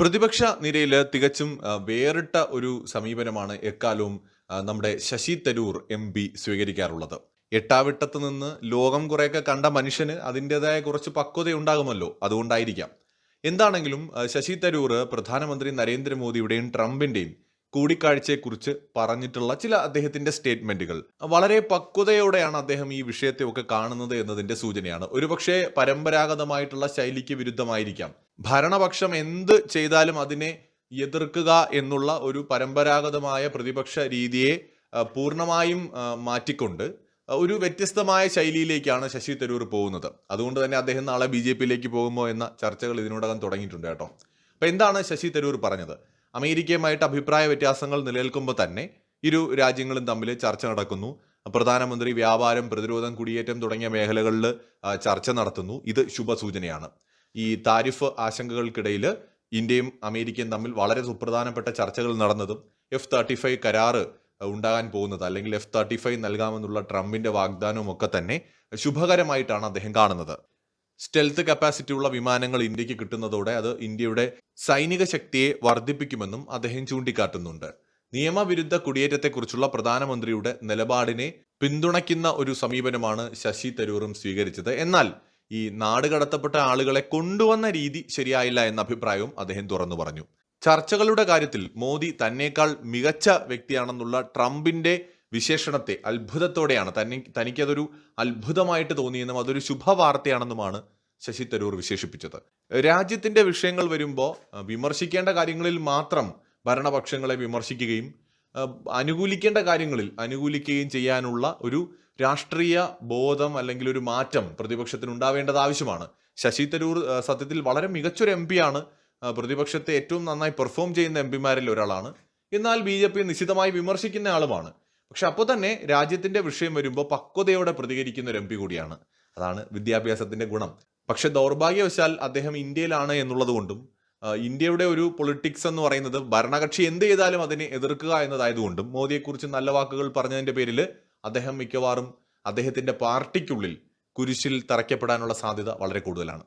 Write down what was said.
പ്രതിപക്ഷ നിരയിൽ തികച്ചും വേറിട്ട ഒരു സമീപനമാണ് എക്കാലവും നമ്മുടെ ശശി തരൂർ എം പി സ്വീകരിക്കാറുള്ളത്. എട്ടാവിട്ടത്ത് നിന്ന് ലോകം കുറെയൊക്കെ കണ്ട മനുഷ്യന് അതിന്റെതായ കുറച്ച് പക്വതയുണ്ടാകുമല്ലോ അതുകൊണ്ടായിരിക്കാം. എന്താണെങ്കിലും ശശി തരൂർ പ്രധാനമന്ത്രി നരേന്ദ്രമോദിയുടെയും ട്രംപിന്റെയും കൂടിക്കാഴ്ചയെക്കുറിച്ച് പറഞ്ഞിട്ടുള്ള ചില അദ്ദേഹത്തിന്റെ സ്റ്റേറ്റ്മെന്റുകൾ. വളരെ പക്വതയോടെയാണ് അദ്ദേഹം ഈ വിഷയത്തെ ഒക്കെ കാണുന്നത് എന്നതിന്റെ സൂചനയാണ്. ഒരുപക്ഷെ പരമ്പരാഗതമായിട്ടുള്ള ശൈലിക്ക് വിരുദ്ധമായിരിക്കാം. ഭരണപക്ഷം എന്ത് ചെയ്താലും അതിനെ എതിർക്കുക എന്നുള്ള ഒരു പരമ്പരാഗതമായ പ്രതിപക്ഷ രീതിയെ പൂർണമായും മാറ്റിക്കൊണ്ട് ഒരു വ്യത്യസ്തമായ ശൈലിയിലേക്കാണ് ശശി തരൂർ പോകുന്നത്. അതുകൊണ്ട് തന്നെ അദ്ദേഹം നാളെ ബി ജെ പിയിലേക്ക് പോകുമോ എന്ന ചർച്ചകൾ ഇതിനോടകം തുടങ്ങിയിട്ടുണ്ട് കേട്ടോ. അപ്പോൾ എന്താണ് ശശി തരൂർ പറഞ്ഞത്? അമേരിക്കയുമായിട്ട് അഭിപ്രായ വ്യത്യാസങ്ങൾ നിലനിൽക്കുമ്പോൾ തന്നെ ഇരു രാജ്യങ്ങളും തമ്മിൽ ചർച്ച നടക്കുന്നു. പ്രധാനമന്ത്രി വ്യാപാരം പ്രതിരോധം കുടിയേറ്റം തുടങ്ങിയ മേഖലകളിൽ ചർച്ച നടത്തുന്നു. ഇത് ശുഭസൂചനയാണ്. ഈ താരിഫ് ആശങ്കകൾക്കിടയിൽ ഇന്ത്യയും അമേരിക്കയും തമ്മിൽ വളരെ സുപ്രധാനപ്പെട്ട ചർച്ചകൾ നടന്നതും എഫ് തേർട്ടി ഫൈവ് കരാറ് ഉണ്ടാകാൻ പോകുന്നത് അല്ലെങ്കിൽ എഫ് തേർട്ടി ഫൈവ് നൽകാമെന്നുള്ള ട്രംപിന്റെ വാഗ്ദാനവും ഒക്കെ തന്നെ ശുഭകരമായിട്ടാണ് അദ്ദേഹം കാണുന്നത്. സ്റ്റെൽത്ത് കപ്പാസിറ്റി ഉള്ള വിമാനങ്ങൾ ഇന്ത്യയ്ക്ക് കിട്ടുന്നതോടെ അത് ഇന്ത്യയുടെ സൈനിക ശക്തിയെ വർദ്ധിപ്പിക്കുമെന്നും അദ്ദേഹം ചൂണ്ടിക്കാട്ടുന്നുണ്ട്. നിയമവിരുദ്ധ കുടിയേറ്റത്തെക്കുറിച്ചുള്ള പ്രധാനമന്ത്രിയുടെ നിലപാടിനെ പിന്തുണയ്ക്കുന്ന ഒരു സമീപനമാണ് ശശി തരൂറും സ്വീകരിച്ചത്. എന്നാൽ ഈ നാട് കടത്തപ്പെട്ട ആളുകളെ കൊണ്ടുവന്ന രീതി ശരിയായില്ല എന്ന അഭിപ്രായവും അദ്ദേഹം തുറന്നു പറഞ്ഞു. ചർച്ചകളുടെ കാര്യത്തിൽ മോദി തന്നേക്കാൾ മികച്ച വ്യക്തിയാണെന്നുള്ള ട്രംപിന്റെ വിശേഷണത്തെ അത്ഭുതത്തോടെയാണ് തന്നെ തനിക്കതൊരു അത്ഭുതമായിട്ട് തോന്നിയെന്നും അതൊരു ശുഭവാർത്തയാണെന്നുമാണ് ശശി തരൂർ വിശേഷിപ്പിച്ചത്. രാജ്യത്തിന്റെ വിഷയങ്ങൾ വരുമ്പോൾ വിമർശിക്കേണ്ട കാര്യങ്ങളിൽ മാത്രം ഭരണപക്ഷങ്ങളെ വിമർശിക്കുകയും അനുകൂലിക്കേണ്ട കാര്യങ്ങളിൽ അനുകൂലിക്കുകയും ചെയ്യാനുള്ള ഒരു രാഷ്ട്രീയ ബോധം അല്ലെങ്കിൽ ഒരു മാറ്റം പ്രതിപക്ഷത്തിന് ഉണ്ടാവേണ്ടത് ആവശ്യമാണ്. ശശി തരൂർ സത്യത്തിൽ വളരെ മികച്ചൊരു എം ആണ്. പ്രതിപക്ഷത്തെ ഏറ്റവും നന്നായി പെർഫോം ചെയ്യുന്ന എം പിമാരിൽ ഒരാളാണ്. എന്നാൽ ബി ജെ പി നിശിതമായി വിമർശിക്കുന്ന ആളുമാണ്. പക്ഷെ അപ്പോൾ തന്നെ രാജ്യത്തിന്റെ വിഷയം വരുമ്പോൾ പക്വതയോടെ പ്രതികരിക്കുന്ന ഒരു എം പി കൂടിയാണ്. അതാണ് വിദ്യാഭ്യാസത്തിന്റെ ഗുണം. പക്ഷെ ദൗർഭാഗ്യവശാൽ അദ്ദേഹം ഇന്ത്യയിലാണ് എന്നുള്ളത് കൊണ്ടും ഇന്ത്യയുടെ ഒരു പൊളിറ്റിക്സ് എന്ന് പറയുന്നത് ഭരണകക്ഷി എന്ത് ചെയ്താലും അതിനെ എതിർക്കുക എന്നതായതുകൊണ്ടും മോദിയെക്കുറിച്ച് നല്ല വാക്കുകൾ പറഞ്ഞതിന്റെ പേരിൽ അദ്ദേഹം മിക്കവാറും അദ്ദേഹത്തിന്റെ പാർട്ടിക്കുള്ളിൽ കുരിശിൽ തറയ്ക്കപ്പെടാനുള്ള സാധ്യത വളരെ കൂടുതലാണ്.